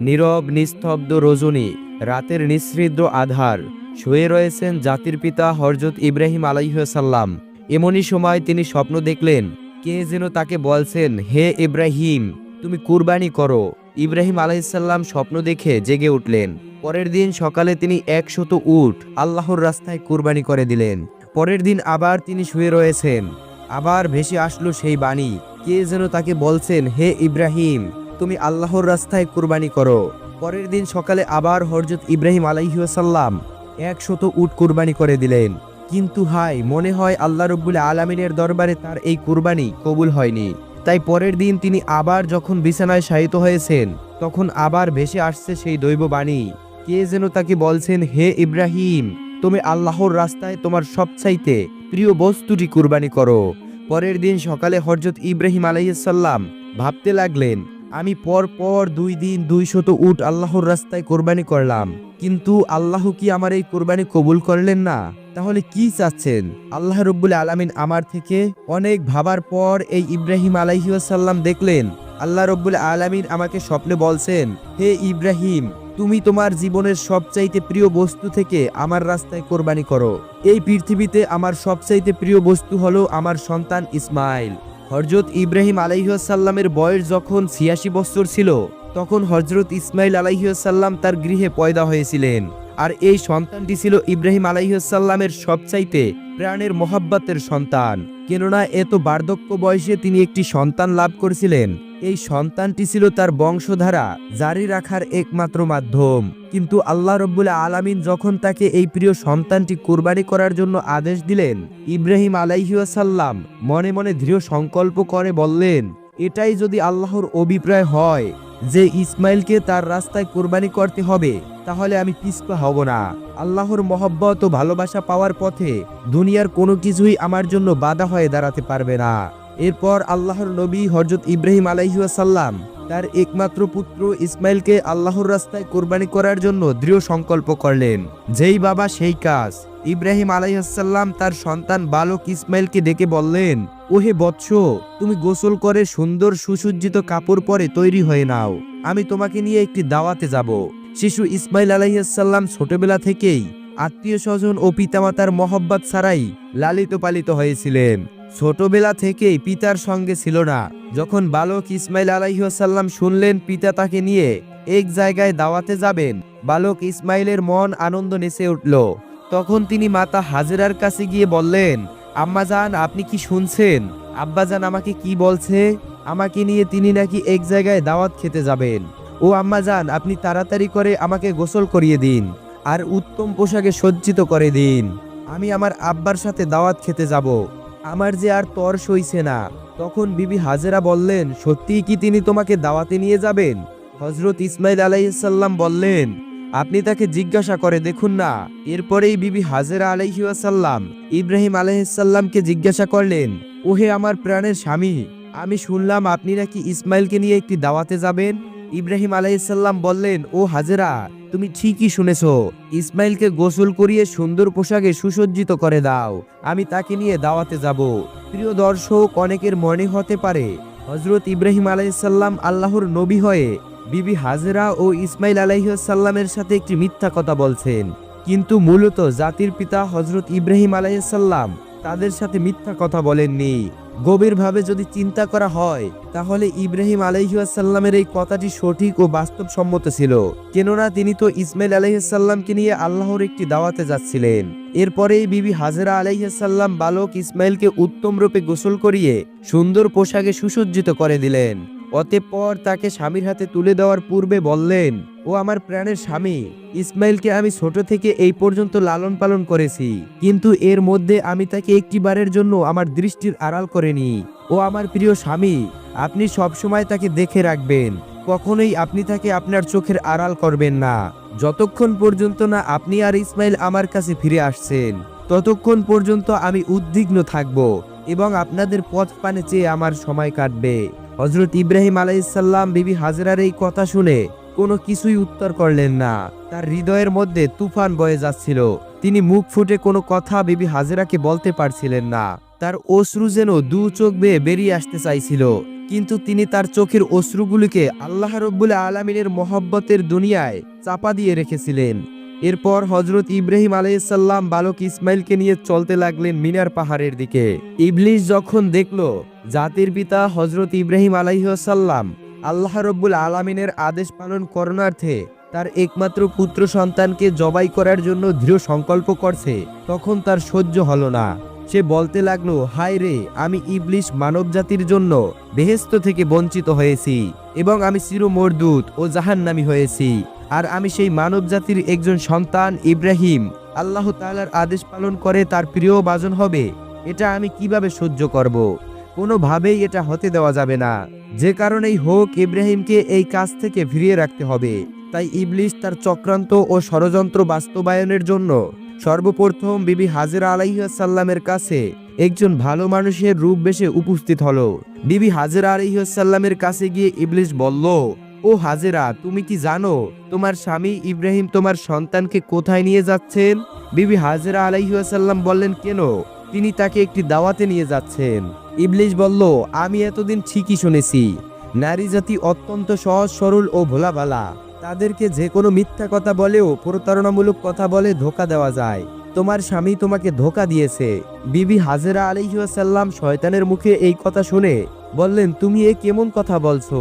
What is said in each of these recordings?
নীরব, নিস্তব্ধ রজনী, রাতের নিঃসৃদ্র আধার, শুয়ে রয়েছেন জাতির পিতা হরজত ইব্রাহিম আলাইসাল্লাম এমনই সময় তিনি স্বপ্ন দেখলেন, কে যেন তাকে বলছেন, হে ইব্রাহিম, তুমি কুরবানি করো। ইব্রাহিম আলাইসাল্লাম স্বপ্ন দেখে জেগে উঠলেন। পরের দিন সকালে তিনি একশত উট আল্লাহর রাস্তায় কুরবানি করে দিলেন। পরের দিন আবার তিনি শুয়ে রয়েছেন। আবার ভেসে আসলো সেই বাণী, কে যেন তাকে বলছেন, হে ইব্রাহিম তুমি আল্লাহর রাস্তায় কুরবানি করো। পরের দিন সকালে আবার হরজত ইব্রাহিম আলাইসাল্লাম একশত উট কুরবানি করে দিলেন। কিন্তু হাই মনে হয় আল্লাহ রব্বুল আলমিনের দরবারে তার এই কুরবানি কবুল হয়নি। তাই পরের দিন তিনি আবার যখন বিছানায় শায়িত হয়েছেন, তখন আবার ভেসে আসছে সেই দৈব বাণী। কে যেন তাকে বলছেন, হে ইব্রাহিম, তুমি আল্লাহর রাস্তায় তোমার সবচাইতে প্রিয় বস্তুটি কুরবানি করো। পরের দিন সকালে হরজত ইব্রাহিম আলাইসাল্লাম ভাবতে লাগলেন আমি পর পর দুই দিন দুই শত উট আল্লাহর রাস্তায় কোরবানি করলাম। কিন্তু আল্লাহ কি আমার এই কোরবানি কবুল করলেন না? তাহলে কি চাচ্ছেন? আল্লাহ রব্বুল আলামিন আমার থেকে অনেক ভাবার পর এই ইব্রাহিম আলাইসাল্লাম দেখলেন। আল্লাহ রব্বুল আলামিন আমাকে স্বপ্নে বলছেন, হে ইব্রাহিম, তুমি তোমার জীবনের সবচাইতে প্রিয় বস্তু থেকে আমার রাস্তায় কোরবানি করো। এই পৃথিবীতে আমার সবচাইতে প্রিয় বস্তু হলো আমার সন্তান ইসমাইল। হরজত ইব্রাহিম আলাইহাসাল্লামের বয়স যখন ছিয়াশি বছর ছিল, তখন হজরত ইসমাইল আলাইহাসাল্লাম তার গৃহে পয়দা হয়েছিলেন। আর এই সন্তানটি ছিল ইব্রাহিম আলাইহাসাল্লামের সবচাইতে প্রাণের মহাব্বাতের সন্তান। কেননা এত বার্ধক্য বয়সে তিনি একটি সন্তান লাভ করেছিলেন। এই সন্তানটি ছিল তার বংশধারা, জারি রাখার একমাত্র মাধ্যম। কিন্তু আল্লাহ রব্বুল আলামিন যখন তাকে এই প্রিয় সন্তানটি কুরবানি করার জন্য আদেশ দিলেন, ইব্রাহিম আলাইসাল্লাম মনে মনে দৃঢ় সংকল্প করে বললেন, এটাই যদি আল্লাহর অভিপ্রায় হয় যে ইসমাইলকে তার রাস্তায় কোরবানি করতে হবে, তাহলে আমি পিছপা হব না। আল্লাহর মহব্বত ও ভালোবাসা পাওয়ার পথে দুনিয়ার কোনো কিছুই আমার জন্য বাধা হয়ে দাঁড়াতে পারবে না। এরপর আল্লাহর নবী হরজত ইব্রাহিম আলাইসাল্লাম তার একমাত্র পুত্র ইসমাইলকে আল্লাহর রাস্তায় কোরবানি করার জন্য দৃঢ় সংকল্প করলেন। যেই বাবা সেই কাজ ইব্রাহিম আলাইসাল্লাম তার সন্তান বালক ইসমাইলকে ডেকে বললেন, ওহে বৎস, তুমি গোসল করে সুন্দর সুসজ্জিত কাপড় পরে তৈরি হয়ে নাও। আমি তোমাকে নিয়ে একটি দাওয়াতে যাব। শিশু ইসমাইল আলাইসাল্লাম ছোটবেলা থেকেই আত্মীয় স্বজন ও পিতামাতার মহব্বত ছাড়াই লালিত পালিত হয়েছিলেন। ছোটবেলা থেকেই পিতার সঙ্গে ছিল না। যখন বালক ইসমাইল আলাইসাল্লাম শুনলেন পিতা তাকে নিয়ে এক জায়গায় দাওয়াতে যাবেন, বালক ইসমাইলের মন আনন্দ নেচে উঠল। তখন তিনি মাতা হাজেরার কাছে গিয়ে বললেন আম্মা আম্মাজান, আপনি কি শুনছেন? আব্বাজান আমাকে কি বলছে? আমাকে নিয়ে তিনি নাকি এক জায়গায় দাওয়াত খেতে যাবেন। ও আম্মা আম্মাজান, আপনি তাড়াতাড়ি করে আমাকে গোসল করিয়ে দিন আর উত্তম পোশাকে সজ্জিত করে দিন। আমি আমার আব্বার সাথে দাওয়াত খেতে যাব। আমার যে আর তর সইছে না। তখন বিবি হাজেরা বললেন, সত্যিই কি তিনি তোমাকে দাওয়াতে নিয়ে যাবেন? হজরত ইসমাইল আলাইসাল্লাম বললেন আপনি তাকে জিজ্ঞাসা করে, দেখুন না। এরপরেই বিবি হাজেরা আলাইসাল্লাম ইব্রাহিম আলাইসাল্লামকে জিজ্ঞাসা করলেন, ওহে আমার প্রাণের স্বামী, আমি শুনলাম আপনি নাকি ইসমাইলকে নিয়ে একটি দাওয়াতে যাবেন? ইব্রাহিম আলাইসাল্লাম বললেন, ও হাজেরা, তুমি ঠিকই শুনেছ। ইসমাইলকে গোসল করিয়ে সুন্দর পোশাকে সুসজ্জিত করে দাও। আমি তাকে নিয়ে দাওয়াতে যাব। প্রিয় দর্শক, অনেকের মনে হতে পারে হজরত ইব্রাহিম আলাইসাল্লাম আল্লাহর নবী হয়ে বিবি হাজরা ও ইসমাইল আলাইসাল্লামের সাথে একটি মিথ্যা কথা বলছেন। কিন্তু মূলত জাতির পিতা হজরত ইব্রাহিম আলাইসাল্লাম তাদের সাথে মিথ্যা কথা বলেননি। গভীরভাবে যদি চিন্তা করা হয়, তাহলে ইব্রাহিম আলাইসাল্লামের এই কথাটি সঠিক ও বাস্তবসম্মত ছিল। কেননা তিনি তো ইসমাইল আলাইসাল্লামকে নিয়ে আল্লাহর একটি দাওয়াতে যাচ্ছিলেন। এরপরেই বিবি হাজরা আলাইসাল্লাম বালক ইসমাইলকে উত্তম রূপে গোসল করিয়ে সুন্দর পোশাকে সুসজ্জিত করে দিলেন। অতঃপর তাকে স্বামীর হাতে তুলে দেওয়ার পূর্বে বললেন, ও আমার প্রাণের স্বামী, ইসমাইলকে আমি ছোট থেকে এই পর্যন্ত লালন পালন করেছি, কিন্তু এর মধ্যে আমি তাকে একটি বারের জন্য আমার দৃষ্টির আড়াল করেনি। ও আমার প্রিয় স্বামী, আপনি সবসময় তাকে দেখে রাখবেন, কখনোই আপনি তাকে আপনার চোখের আড়াল করবেন না। যতক্ষণ পর্যন্ত না আপনি আর ইসমাইল আমার কাছে ফিরে আসছেন, ততক্ষণ পর্যন্ত আমি উদ্বিগ্ন থাকব এবং আপনাদের পথ পানে চেয়ে আমার সময় কাটবে। হজরত ইব্রাহিম আলাইসাল্লাম বিবি হাজরার এই কথা শুনে কোনো কিছুই উত্তর করলেন না। তার হৃদয়ের মধ্যে তুফান বয়ে যাচ্ছিল। তিনি মুখ ফুটে কোনো কথা বিবি হাজেরাকে বলতে পারছিলেন না। তার অশ্রু যেন দু চোখ বেয়ে বেরিয়ে আসতে চাইছিল। কিন্তু তিনি তার চোখের অশ্রুগুলিকে আল্লাহ রব্বুল আলমিনের মহব্বতের দুনিয়ায় চাপা দিয়ে রেখেছিলেন। এরপর হজরত ইব্রাহিম আলাইসাল্লাম বালক ইসমাইলকে নিয়ে চলতে লাগলেন মিনার পাহাড়ের দিকে। ইবলিশ যখন দেখল জাতির পিতা হজরত ইব্রাহিম আলাইসাল্লাম আল্লাহ রব্বুল আলমিনের আদেশ পালন করণার্থে তার একমাত্র পুত্র সন্তানকে জবাই করার জন্য দৃঢ় সংকল্প করছে। তখন তার সহ্য হলো না। সে বলতে লাগল, হায় রে, আমি ইবলিশ মানব জাতির জন্য বেহেস্ত থেকে বঞ্চিত হয়েছি এবং আমি চির মরদুত ও জাহান্নামি হয়েছি। আর আমি সেই মানব জাতির একজন সন্তান ইব্রাহিম। আল্লাহ তালার আদেশ পালন করে তার প্রিয় বাজন হবে। এটা আমি কীভাবে সহ্য করব? কোনোভাবেই এটা হতে দেওয়া যাবে না। যে কারণেই হোক ইব্রাহিমকে এই কাজ থেকে ফিরিয়ে রাখতে হবে। তাই ইবলিশ তার চক্রান্ত ও ষড়যন্ত্র বাস্তবায়নের জন্য সর্বপ্রথম বিবি হাজিরা আলাইসাল্লামের কাছে একজন ভালো মানুষের রূপ বেশে উপস্থিত হলো। বিবি হাজিরা আলাইসাল্লামের কাছে গিয়ে ইবলিশ বলল, ও হাজেরা, তুমি কি জানো তোমার স্বামী ইব্রাহিম তোমার সন্তানকে কোথায় নিয়ে যাচ্ছেন? বিবি হাজেরা আলাইসাল্লাম বললেন, কেন? তিনি তাকে একটি দাওয়াতে নিয়ে যাচ্ছেন। ইবলিশ বলল, আমি এতদিন ঠিকই শুনেছি, নারী জাতি অত্যন্ত সহজ, সরল ও ভোলাভালা। তাদেরকে যে কোনো মিথ্যা কথা বলেও প্রতারণামূলক কথা বলে ধোকা দেওয়া যায়। তোমার স্বামী তোমাকে ধোকা দিয়েছে। বিবি হাজেরা আলাইসাল্লাম শয়তানের মুখে এই কথা শুনে বললেন, তুমি এ কেমন কথা বলছো?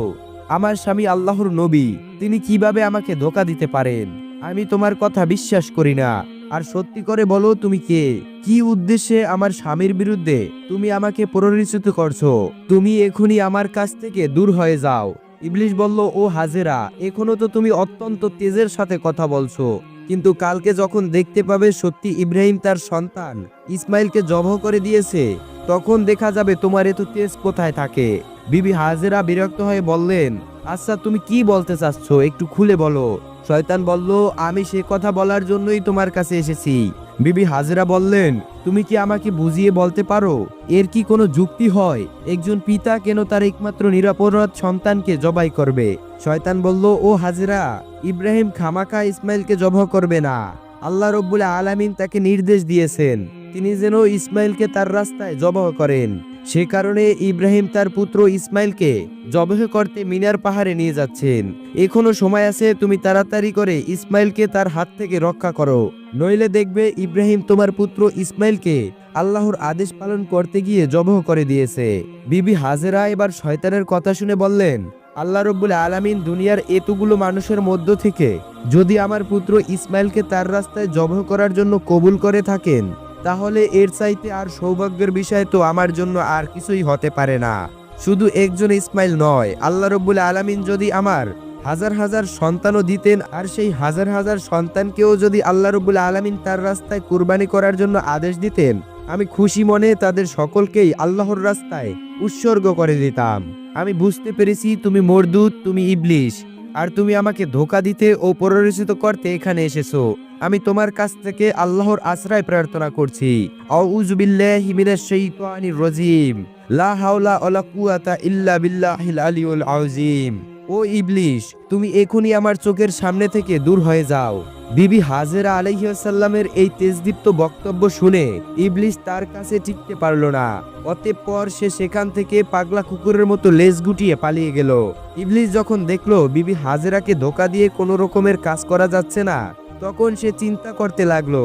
আমার স্বামী আল্লাহর নবী, তিনি কীভাবে আমাকে ধোকা দিতে পারেন? আমি তোমার কথা বিশ্বাস করি না। আর সত্যি করে বলো তুমি কে? কি উদ্দেশ্যে আমার স্বামীর বিরুদ্ধে তুমি আমাকে প্ররোচিত করছ? তুমি এখনই আমার কাছ থেকে দূর হয়ে যাও। ইবলিশ বলল, ও হাজেরা, এখনও তো তুমি অত্যন্ত তেজের সাথে কথা বলছো। কিন্তু কালকে যখন দেখতে পাবে সত্যি ইব্রাহিম তার সন্তান ইসমাইলকে জবহ করে দিয়েছে, তখন দেখা যাবে তোমার এত তেজ কোথায় থাকে। বিবি হাজেরা বিরক্ত হয়ে বললেন আচ্ছা তুমি কি বলতে চাচ্ছ? একটু খুলে বলো। শয়তান বলল, আমি সে কথা বলার জন্যই তোমার কাছে এসেছি। বিবি হাজরা বললেন, তুমি কি আমাকে বুঝিয়ে বলতে পারো? এর কি কোনো যুক্তি হয়? একজন পিতা কেন তার একমাত্র নিরাপরাধ সন্তানকে জবাই করবে? শয়তান বলল, ও হাজরা, ইব্রাহিম খামাকা ইসমাইলকে জবাই করবে না। আল্লাহ রব্বুল আলামিন তাকে নির্দেশ দিয়েছেন, তিনি যেন ইসমাইলকে তার রাস্তায় জবাহ করেন। সে কারণে ইব্রাহিম তার পুত্র ইসমাইলকে জবহ করতে মিনার পাহাড়ে নিয়ে যাচ্ছেন। এখনও সময় আছে, তুমি তাড়াতাড়ি করে ইসমাইলকে তার হাত থেকে রক্ষা করো। নইলে দেখবে ইব্রাহিম তোমার পুত্র ইসমাইলকে আল্লাহর আদেশ পালন করতে গিয়ে জবহ করে দিয়েছে। বিবি হাজেরা এবার শয়তানের কথা শুনে বললেন, আল্লাহ রব্বুল আলামিন দুনিয়ার এতগুলো মানুষের মধ্য থেকে যদি আমার পুত্র ইসমাইলকে তার রাস্তায় জবহ করার জন্য কবুল করে থাকেন তাহলে এর চাইতে আর সৌভাগ্যের বিষয় তো আমার জন্য আর কিছুই হতে পারে না। শুধু একজন ইসমাইল নয়, আল্লাহ রব্বুল আলামিন যদি আমার হাজার হাজার সন্তানও দিতেন, আর সেই হাজার হাজার সন্তানকেও যদি আল্লাহ রব্বুল আলামিন তার রাস্তায় কুরবানি করার জন্য আদেশ দিতেন, আমি খুশি মনে তাদের সকলকেই আল্লাহর রাস্তায় উৎসর্গ করে দিতাম। আমি বুঝতে পেরেছি তুমি মরদুত, তুমি ইবলিশ। আর তুমি আমাকে ধোকা দিতে ও প্ররোচিত করতে এখানে এসেছ। আমি তোমার কাছ থেকে আল্লাহর আশ্রয় প্রার্থনা করছি। আউযু বিল্লাহি মিনাশ শাইতানির রাজিম। লা হাওলা ওয়ালা কুওয়াতা ইল্লা বিল্লাহিল আলিউল আযীম। ও ইবলিশ, তুমি এখনই আমার চোখের সামনে থেকে দূর হয়ে যাও। বিবি হাজেরা আলাইসাল্লামের এই তেজদীপ্ত বক্তব্য শুনে ইবলিশ তার কাছে টিকতে পারল না। অতঃপর সে সেখান থেকে পাগলা কুকুরের মতো লেজ গুটিয়ে পালিয়ে গেল। ইবলিশ যখন দেখল বিবি হাজেরাকে ধোকা দিয়ে কোনো রকমের কাজ করা যাচ্ছে না, তখন সে চিন্তা করতে লাগল,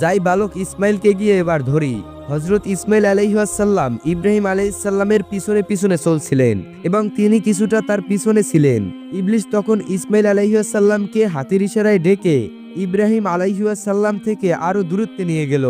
যাই বালক ইসমাইলকে গিয়ে এবার ধরি। হজরত ইসমাইল আলাইহাসাল্লাম ইব্রাহিম আলাইসাল্লামের পিছনে পিছনে চলছিলেন এবং তিনি কিছুটা তার পিছনে ছিলেন। ইবলিশ তখন ইসমাইল আলাইহাসাল্লামকে হাতির ইশারায় ডেকে ইব্রাহিম আলাইহাসাল্লাম থেকে আরও দূরত্বে নিয়ে গেল।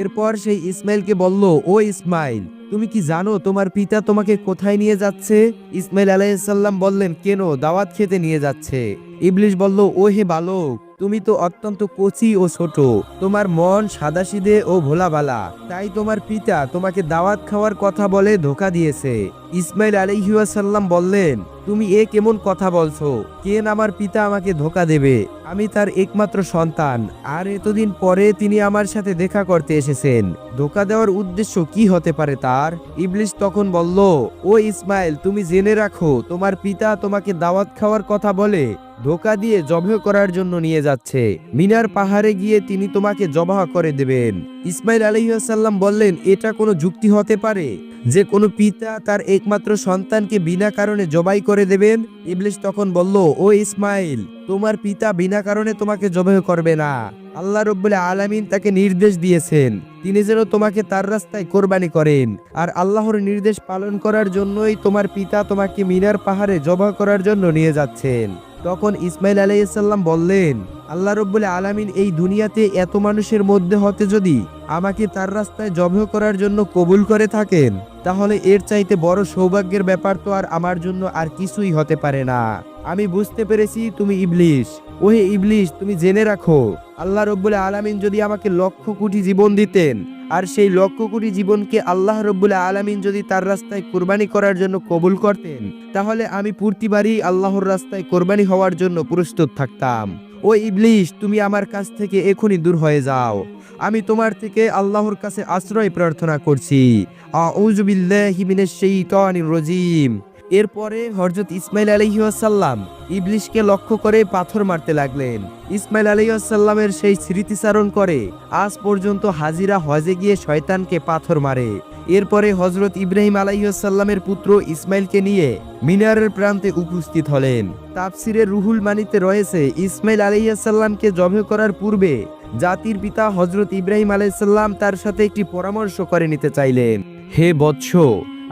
এরপর সেই ইসমাইলকে বলল, ও ইসমাইল, তুমি কি জানো তোমার পিতা তোমাকে কোথায় নিয়ে যাচ্ছে? ইসমাইল আলাইসাল্লাম বললেন, কেন? দাওয়াত খেতে নিয়ে যাচ্ছে। ইবলিশ বলল ও হে বালক তুমি তো অত্যন্ত কচি ও ছোট। তোমার মন সাদাসিদে ও ভোলাবালা তাই তোমার পিতা তোমাকে দাওয়াত খাওয়ার কথা বলে ধোকা দিয়েছে। ইসমাইল আলাইহাসাল্লাম বললেন, তুমি এ কেমন কথা বলছো? কেন আমার পিতা আমাকে ধোকা দেবে? আমি তার একমাত্র সন্তান। আর এতদিন পরে তিনি আমার সাথে দেখা করতে এসেছেন। ধোকা দেওয়ার উদ্দেশ্য কি হতে পারে তার? ইবলিশ তখন বলল, ও ইসমাইল, তুমি জেনে রাখো, তোমার পিতা তোমাকে দাওয়াত খাওয়ার কথা বলে ধোকা দিয়ে জবাহ করার জন্য নিয়ে যাচ্ছে। মিনার পাহাড়ে গিয়ে তিনি তোমাকে জবাহ করে দেবেন। ইসমাইল আলহিহাসাল্লাম বললেন, এটা কোনো যুক্তি হতে পারে? যে কোনো পিতা তার একমাত্র সন্তানকে বিনা কারণে জবাই করে দেবেন? ইবলিশ তখন বলল, ও ইসমাইল, তোমার পিতা বিনা কারণে তোমাকে জবাই করবে না। আল্লাহ রব্বুল আলামিন তাকে নির্দেশ দিয়েছেন, তিনি যেন তোমাকে তার রাস্তায় কোরবানি করেন। আর আল্লাহর নির্দেশ পালন করার জন্যই তোমার পিতা তোমাকে মিনার পাহাড়ে জবাই করার জন্য নিয়ে যাচ্ছেন। তখন ইসমাইল আলাইসাল্লাম বললেন, আল্লাহ রব্বুল আলমিন এই দুনিয়াতে এত মানুষের মধ্যে হতে যদি আমাকে তার রাস্তায় জবহ করার জন্য কবুল করে থাকেন, তাহলে এর চাইতে বড় সৌভাগ্যের ব্যাপার তো আর আমার জন্য আর কিছুই হতে পারে না। আমি বুঝতে পেরেছি তুমি ইবলিশ। ওহে ইবলিশ, তুমি জেনে রাখো, আল্লাহ রব্বুল আলামিন যদি আমাকে লক্ষ কোটি জীবন দিতেন, আর সেই লক্ষ কোটি জীবনকে আল্লাহ রব্বুল আলামিন যদি তার রাস্তায় কোরবানি করার জন্য কবুল করতেন, তাহলে আমি প্রতিবারই আল্লাহর রাস্তায় কোরবানি হওয়ার জন্য প্রস্তুত থাকতাম। ও ইবলিশ, তুমি আমার কাছ থেকে এখনই দূর হয়ে যাও। আমি তোমার থেকে আল্লাহর কাছে আশ্রয় প্রার্থনা করছি। আউযু বিল্লাহি মিনাশ শাইতানির রাজিম। এরপরে হযরত ইসমাইল আলাইহিসসালাম ইবলিশকে লক্ষ্য করে পাথর মারতে লাগলেন। ইসমাইল আলাইহিসসালামের সেই স্মৃতিচারণ করে আজ পর্যন্ত হাজিরা হজে গিয়ে শয়তানকে পাথর মারে। এরপরে হজরত ইব্রাহিম আলাইসাল্লামের পুত্র ইসমাইলকে নিয়ে মিনারের প্রান্তে উপস্থিত হলেন। তাফসিরের রুহুল মানিতে রয়েছে, ইসমাইল আলাইসাল্লামকে জবে করার পূর্বে জাতির পিতা হজরত ইব্রাহিম আলাইসাল্লাম তার সাথে একটি পরামর্শ করে নিতে চাইলেন। হে বৎস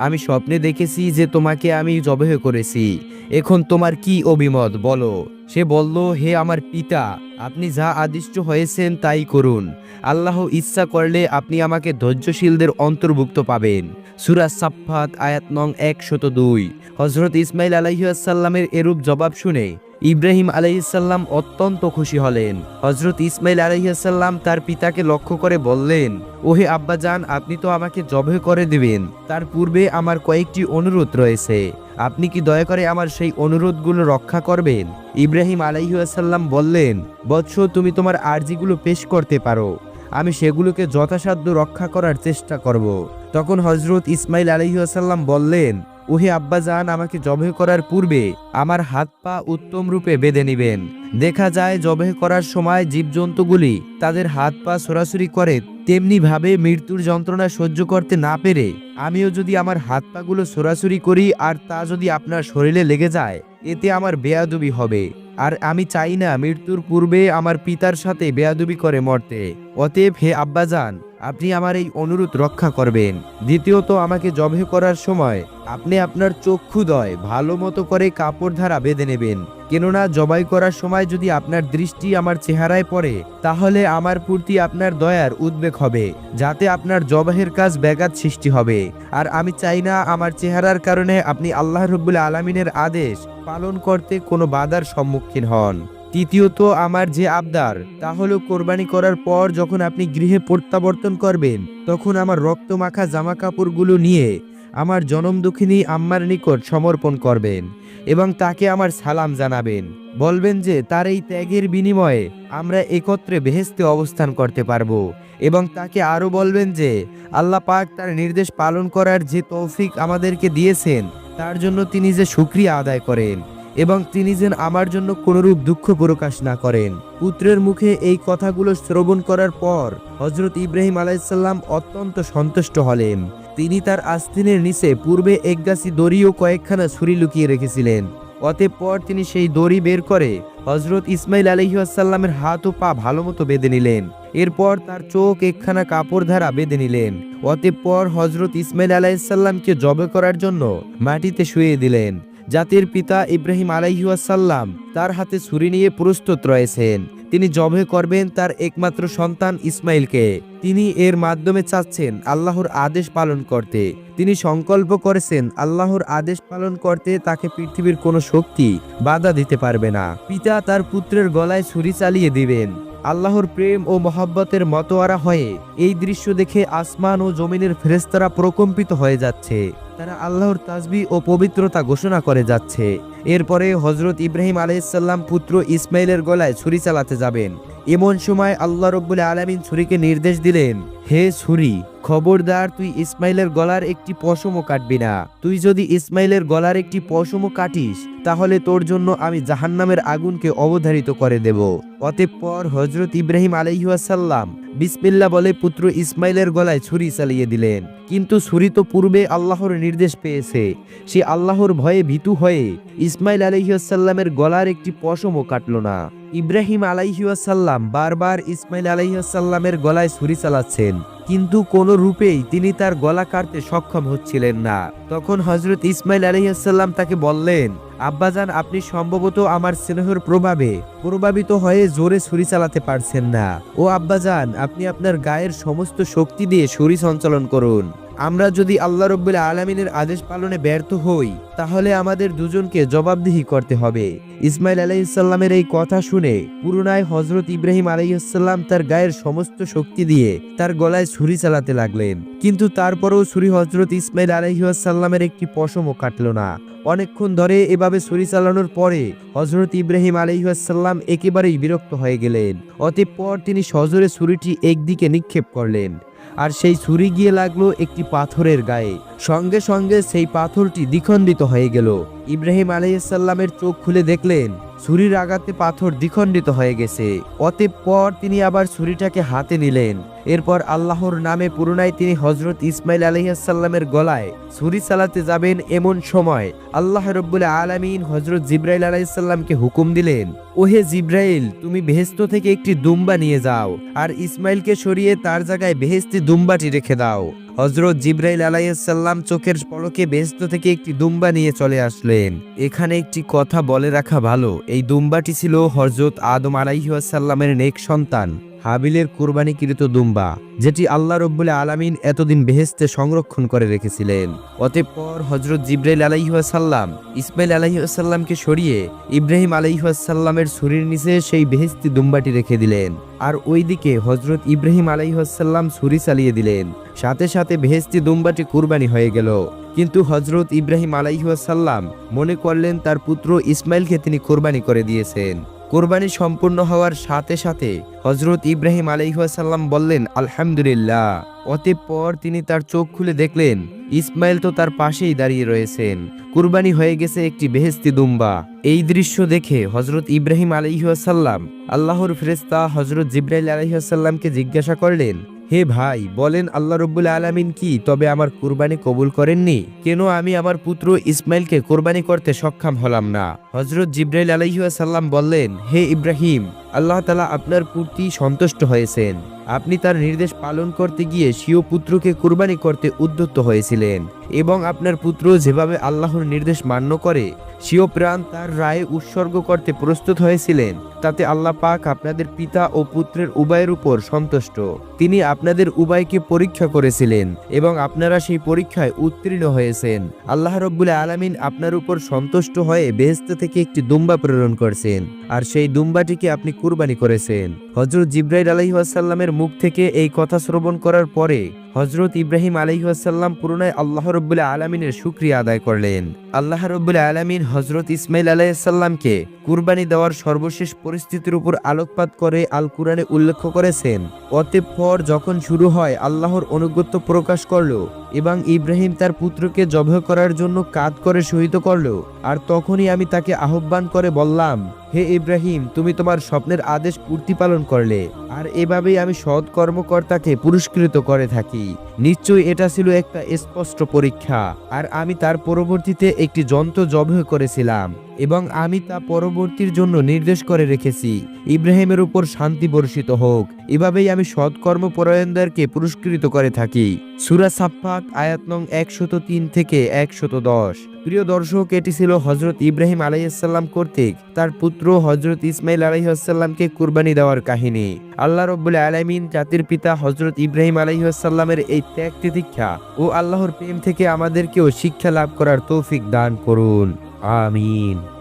আমি স্বপ্নে দেখেছি যে তোমাকে আমি জবেহ করেছি। এখন তোমার কি অভিমত? বলো। সে বলল, হে আমার পিতা, আপনি যা আদিষ্ট হয়েছেন তাই করুন। আল্লাহ ইচ্ছা করলে আপনি আমাকে ধৈর্যশীলদের অন্তর্ভুক্ত পাবেন। সুরাজ সাফাত আয়াত নং একশত দুই। হজরত ইসমাইল আলাইসাল্লামের এরূপ জবাব শুনে ইব্রাহিম আলাইসাল্লাম অত্যন্ত খুশি হলেন। হজরত ইসমাইল আলাইসাল্লাম তার পিতাকে লক্ষ্য করে বললেন, ওহে আব্বাজান, আপনি তো আমাকে জবে করে দিবেন। তার পূর্বে আমার কয়েকটি অনুরোধ রয়েছে। আপনি কি দয়া করে আমার সেই অনুরোধগুলো রক্ষা করবেন? ইব্রাহিম আলাইসাল্লাম বললেন, বৎস, তুমি তোমার আর্জিগুলো পেশ করতে পারো। আমি সেগুলোকে যথাসাধ্য রক্ষা করার চেষ্টা করব। তখন হজরত ইসমাইল আলহিহাসাল্লাম বললেন ওহে আব্বাজান আমাকে জবে করার পূর্বে আমার হাত পা উত্তম রূপে বেঁধে নিবেন। দেখা যায় জবে করার সময় জীবজন্তুগুলি তাদের হাত পা সরাসরি করে তেমনি ভাবে মৃত্যুর যন্ত্রণা সহ্য করতে না পেরে। আমিও যদি আমার হাত পাগুলো সরাসরি করি আর তা যদি আপনার শরীরে লেগে যায়, এতে আমার বেয়াদুবি হবে। আর আমি চাই না মৃত্যুর পূর্বে আমার পিতার সাথে বেয়াদুবি করে মরতে। অতএব হে আব্বাজান আপনি আমার এই অনুরোধ রক্ষা করবেন। দ্বিতীয়ত, আমাকে জবে করার সময় আপনি আপনার চক্ষুদয় ভালো মতো করে কাপড় ধারা বেঁধে নেবেন। কেননা, জবাই করার সময় যদি আপনার দৃষ্টি আমার চেহারায় পড়ে, তাহলে আমার প্রতি আপনার দয়ার উদ্বেগ হবে, যাতে আপনার জবাহের কাজ ব্যাঘাত সৃষ্টি হবে। আর আমি চাই না আমার চেহারার কারণে আপনি আল্লাহ রব্বুল আলমিনের আদেশ পালন করতে কোনো বাধার সম্মুখীন হন। তৃতীয়ত আমার যে আবদার, তা হলো কোরবানি করার পর যখন আপনি গৃহে প্রত্যাবর্তন করবেন, তখন আমার রক্ত মাখা জামা কাপড়গুলো নিয়ে আমার জনম দুঃখিনী আম্মার নিকট সমর্পণ করবেন এবং তাকে আমার সালাম জানাবেন। বলবেন যে, তার এই ত্যাগের বিনিময়ে আমরা একত্রে বেহেস্তে অবস্থান করতে পারব এবং তাকে আরও বলবেন যে, আল্লাহ পাক তার নির্দেশ পালন করার যে তৌফিক আমাদেরকে দিয়েছেন, তার জন্য তিনি যে সুক্রিয়া আদায় করেন। এবং তিনি যেন আমার জন্য কোনরূপ দুঃখ প্রকাশ না করেন। পুত্রের মুখে এই কথাগুলো শ্রবণ করার পর হজরত ইব্রাহিম আলাইসাল্লাম অত্যন্ত সন্তুষ্ট হলেন। তিনি তার আস্তিনের নিচে পূর্বে একগাছি দড়ি ও কয়েকখানা ছুরি লুকিয়ে রেখেছিলেন। অতঃপর তিনি সেই দড়ি বের করে হজরত ইসমাইল আলহিহাসাল্লামের হাত ও পা ভালো মতো বেঁধে নিলেন। এরপর তার চোখ একখানা কাপড় ধারা বেঁধে নিলেন। অতঃপর হজরত ইসমাইল আলাইসাল্লামকে জবে করার জন্য মাটিতে শুয়ে দিলেন। জাতির পিতা ইব্রাহিম আলাইহাসাল্লাম তার হাতে ছুরি নিয়ে প্রস্তুত রয়েছেন। তিনি জবে করবেন তার একমাত্র সন্তান ইসমাইলকে। তিনি এর মাধ্যমে চাচ্ছেন আল্লাহর আদেশ পালন করতে। তিনি সংকল্প করেছেন আল্লাহর আদেশ পালন করতে তাকে পৃথিবীর কোনো শক্তি বাধা দিতে পারবে না। পিতা তার পুত্রের গলায় ছুরি চালিয়ে দিবেন। আল্লাহর প্রেম ও মহব্বতের মতোয়ারা হয়ে এই দৃশ্য দেখে আসমান ও জমিনের ফেরেস্তারা প্রকম্পিত হয়ে যাচ্ছে। তারা আল্লাহর তাজবি ও পবিত্রতা ঘোষণা করে যাচ্ছে। এরপরে হজরত ইব্রাহিম আলাইসাল্লাম পুত্র ইসমাইলের গলায় ছুরি চালাতে যাবেন। এমন সময় আল্লাহ রব্বুল আলমিন ছুরিকে নির্দেশ দিলেন, হে ছুরি, খবরদার, তুই ইসমাইলের গলার একটি পশমও কাটবি না। তুই যদি ইসমাইলের গলার একটি পশমও কাটিস, তাহলে তোর জন্য আমি জাহান্নামের আগুনকে অবধারিত করে দেব। অতঃপর হজরত ইব্রাহিম আলাইহাসাল্লাম বিসমিল্লা বলে পুত্র ইসমাইলের গলায় ছুরি চালিয়ে দিলেন। কিন্তু ছুরি তো পূর্বে আল্লাহর নির্দেশ পেয়েছে। সে আল্লাহর ভয়ে ভীতু হয়ে ইসমাইল আলাইহাসাল্লামের গলার একটি পশমও কাটল না। ইব্রাহিম আলাইহাসাল্লাম বারবার ইসমাইল আলাইহাসাল্লামের গলায় ছুরি চালাচ্ছেন। কিন্তু কোনো রূপেই তিনি তার গলা কাটতে সক্ষম হচ্ছিলেন না। তখন হজরত ইসমাইল আলাইহাসাল্লাম তাকে বললেন আব্বাজান, আপনি সম্ভবত আমার স্নেহর প্রভাবে প্রভাবিত হয়ে জোরে ছুরি চালাতে পারছেন না। ও আব্বাজান, আপনি আপনার গায়ের সমস্ত শক্তি দিয়ে ছুরি সঞ্চালন করুন। আমরা যদি আল্লাহ রব্বুল আলমিনের আদেশ পালনে ব্যর্থ হই, তাহলে আমাদের দুজনকে জবাবদিহি করতে হবে। ইসমাইল আলাইসাল্লামের এই কথা শুনে পুরনায় হজরত ইব্রাহিম আলাইসাল্লাম তার গায়ের সমস্ত শক্তি দিয়ে তার গলায় ছুরি চালাতে লাগলেন। কিন্তু তারপরেও ছুরি হজরত ইসমাইল আলাইসাল্লামের একটি পশমও কাটল না। অনেকক্ষণ ধরে এভাবে ছুরি চালানোর পরে হজরত ইব্রাহিম আলাইসাল্লাম একেবারেই বিরক্ত হয়ে গেলেন। অতঃপর তিনি সজোরে ছুরিটি একদিকে নিক্ষেপ করলেন। আর সেই ছুরি গিয়ে লাগল একটি পাথরের গায়ে। সঙ্গে সঙ্গে সেই পাথরটি দ্বিখণ্ডিত হয়ে গেল। ইব্রাহিম আলাইসাল্লামের চোখ খুলে দেখলেন, ছুরির আঘাতে পাথর দ্বিখণ্ডিত হয়ে গেছে। অতঃপর তিনি আবার ছুরিটাকে হাতে নিলেন। এরপর আল্লাহর নামে পুরনায় তিনি হজরত ইসমাইল আলহিহাসাল্লামের গলায় ছুরি চালাতে যাবেন এমন সময় আল্লাহ রব্বুল আলমিন হজরত জিব্রাইল আলাইসাল্লামকে হুকুম দিলেন, ওহে জিব্রাইল, তুমি বেহেস্ত থেকে একটি দুম্বা নিয়ে যাও, আর ইসমাইলকে সরিয়ে তার জায়গায় বেহেস্তি দুম্বাটি রেখে দাও। হজরত জিব্রাইল আলাইসাল্লাম চোখের পলকে বেস্ত থেকে একটি দুম্বা নিয়ে চলে আসলেন। এখানে একটি কথা বলে রাখা ভালো। এই দুম্বাটি ছিল হজরত আদম আলাইসাল্লামের নেক সন্তান। হাবিলের কোরবানিকৃত দুম্বা, যেটি আল্লাহ রব্বুল আলামিন এতদিন বেহেস্তে সংরক্ষণ করে রেখেছিলেন। অতঃপর হজরত জিব্রাইল আলাইহাসাল্লাম ইসমাইল আলাইহাসাল্লামকে সরিয়ে ইব্রাহিম আলাইহাসাল্লামের ছুরির নিচে সেই বেহেস্তি দুম্বাটি রেখে দিলেন। আর ওইদিকে হজরত ইব্রাহিম আলাইহাসাল্লাম ছুরি চালিয়ে দিলেন। সাথে সাথে বেহেস্তি দুম্বাটি কুরবানি হয়ে গেল। কিন্তু হজরত ইব্রাহিম আলাইহাসাল্লাম মনে করলেন তার পুত্র ইসমাইলকে তিনি কোরবানি করে দিয়েছেন। কোরবানি সম্পূর্ণ হওয়ার সাথে সাথে হজরত ইব্রাহিম আলাইহাসাল্লাম বললেন, আলহামদুলিল্লাহ। অতঃপর তিনি তার চোখ খুলে দেখলেন, ইসমাইল তো তার পাশেই দাঁড়িয়ে রয়েছেন। কুরবানি হয়ে গেছে একটি বেহেস্তি দুম্বা। এই দৃশ্য দেখে হজরত ইব্রাহিম আলহিহাসাল্লাম আল্লাহর ফেরেস্তা হজরত জিব্রাইল আলহিহাসাল্লামকে জিজ্ঞাসা করলেন হে ভাই, বলেন আল্লাহ রব্বুল আলমিন কি, তবে আমার কুরবানি কবুল করেননি? কেন আমি আমার পুত্র ইসমাইলকে কোরবানি করতে সক্ষম হলাম না? হজরত জিব্রাইল আলহিউসাল্লাম বললেন, হে ইব্রাহিম আল্লাহ তালা আপনার প্রতি সন্তুষ্ট হয়েছেন। আপনি তার নির্দেশ পালন করতে গিয়ে স্বীয় পুত্রকে কুরবানি করতে উদ্যত হয়েছিলেন এবং আপনার পুত্র যেভাবে আল্লাহর নির্দেশ মান্য করে, স্বীয় প্রাণ তার রায়ে উৎসর্গ করতে প্রস্তুত হয়েছিলেন, তাতে আল্লাহ পাক আপনাদের পিতা ও পুত্রের উভয়ের উপর সন্তুষ্ট। তিনি আপনাদের উভয়কে পরীক্ষা করেছিলেন এবং আপনারা সেই পরীক্ষায় উত্তীর্ণ হয়েছেন। আল্লাহ রব্বুল আলামিন আপনার উপর সন্তুষ্ট হয়ে বেহেস্ত থেকে একটি দুম্বা প্রেরণ করছেন। আর সেই দুম্বাটিকে আপনি কুরবানি করেছেন। হজরত জিব্রাইল আলহিহাসাল্লামের মুখ থেকে এই কথা শ্রবণ করার পরে হজরত ইব্রাহিম আলহিহাসাল্লাম পুরনায় আল্লাহ রব্বুল্লাহ আলমিনের সুক্রিয়া আদায় করলেন। আল্লাহ রব্বুল্লাহ আলমিন হজরত ইসমাইল আলাইসাল্লামকে কুরবানি দেওয়ার সর্বশেষ পরিস্থিতির উপর আলোকপাত করে আল কুরআনে উল্লেখ করেছেন। অতঃপর যখন শুরু হয়, আল্লাহর অনুগত্য প্রকাশ করল এবং ইব্রাহিম তার পুত্রকে জবহ করার জন্য কাজ করে শহীদ করল, আর তখনই আমি তাকে আহ্বান করে বললাম, হে ইব্রাহিম, তুমি তোমার স্বপ্নের আদেশ পূর্তি পালন করলে, আর এভাবেই আমি সৎ কর্মকর্তাকে পুরস্কৃত করে থাকি। নিশ্চয়ই এটা ছিল একটা স্পষ্ট পরীক্ষা আর আমি তার পরবর্তীতে একটি যন্ত্র জবহ করেছিলাম। এবং আমি তা পরবর্তীর জন্য নির্দেশ করে রেখেছি। ইব্রাহিমের উপর শান্তি বর্ষিত হোক। এভাবেই আমি সৎকর্ম পরায়ণদেরকে পুরস্কৃত করে থাকি। সুরা সাফাক আয়াত নং একশত তিন থেকে একশত দশ। প্রিয় দর্শক, এটি ছিল হজরত ইব্রাহিম আলাইসাল্লাম কর্তৃক তার পুত্র হজরত ইসমাইল আলাইসাল্লামকে কুরবানি দেওয়ার কাহিনী। আল্লাহ রব্বুল আলমিন জাতির পিতা হজরত ইব্রাহিম আলাইসাল্লামের এই ত্যাগ তিতিক্ষা ও আল্লাহর প্রেম থেকে আমাদেরকেও শিক্ষা লাভ করার তৌফিক দান করুন। Amin.